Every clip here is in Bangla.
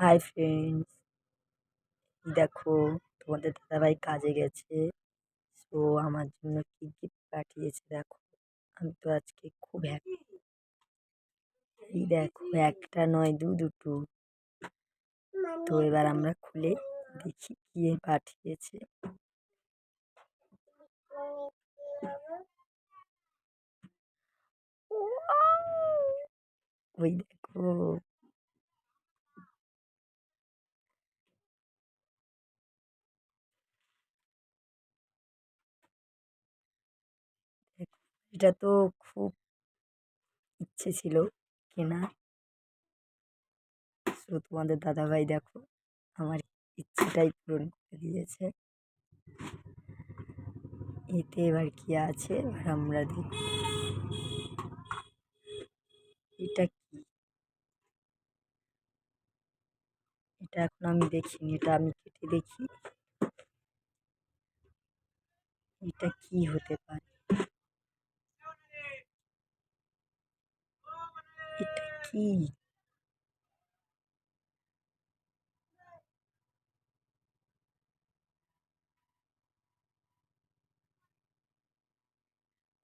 হাই ফ্রেন্ডস দেখো, তোমাদের দাদাভাই কাজে গেছে। তো আমার জন্য কী গিফট পাঠিয়েছে দেখো। আমি তো আজকে খুব হ্যাপি এই দেখো, একটা নয়, দু দুটো। তো এবার আমরা খুলে দেখি কি পাঠিয়েছে। ওই দেখো। এটা তো খুব ইচ্ছে ছিল কেনার। তো তোমাদের দাদাভাই দেখো, আমার ইচ্ছেটাই পূরণ করে দিয়েছে এতে এবার কি আছে? এবার আমরা দেখি। এটা কি? এটা এখন আমি দেখিনি, এটা আমি কেটে দেখি। এটা কি হতে পারে? এটা কি?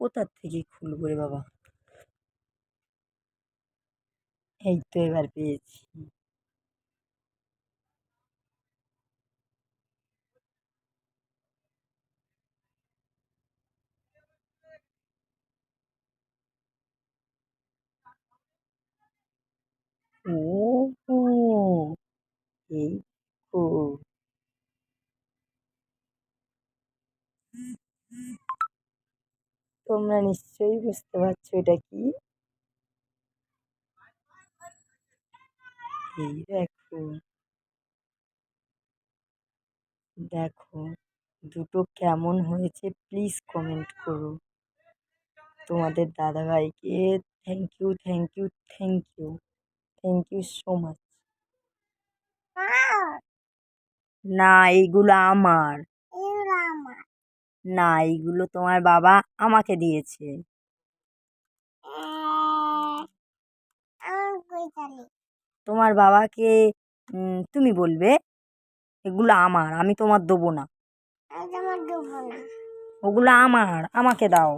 কোথার থেকে খুলবো রে বাবা? এই তো এবার পেয়েছি। ও এই তোমরা নিশ্চয়ই বুঝতে পারছ এটা কি এই দেখো দেখো দুটো কেমন হয়েছে? প্লিজ কমেন্ট করো। তোমাদের দাদাভাইকে thank you thank you thank you thank you so much না এইগুলো আমার। না এইগুলো তোমার বাবা আমাকে দিয়েছে। তোমার বাবাকে তুমি বলবে এগুলো আমার আমি তোমার দেবো না। ওগুলো আমার আমাকে দাও।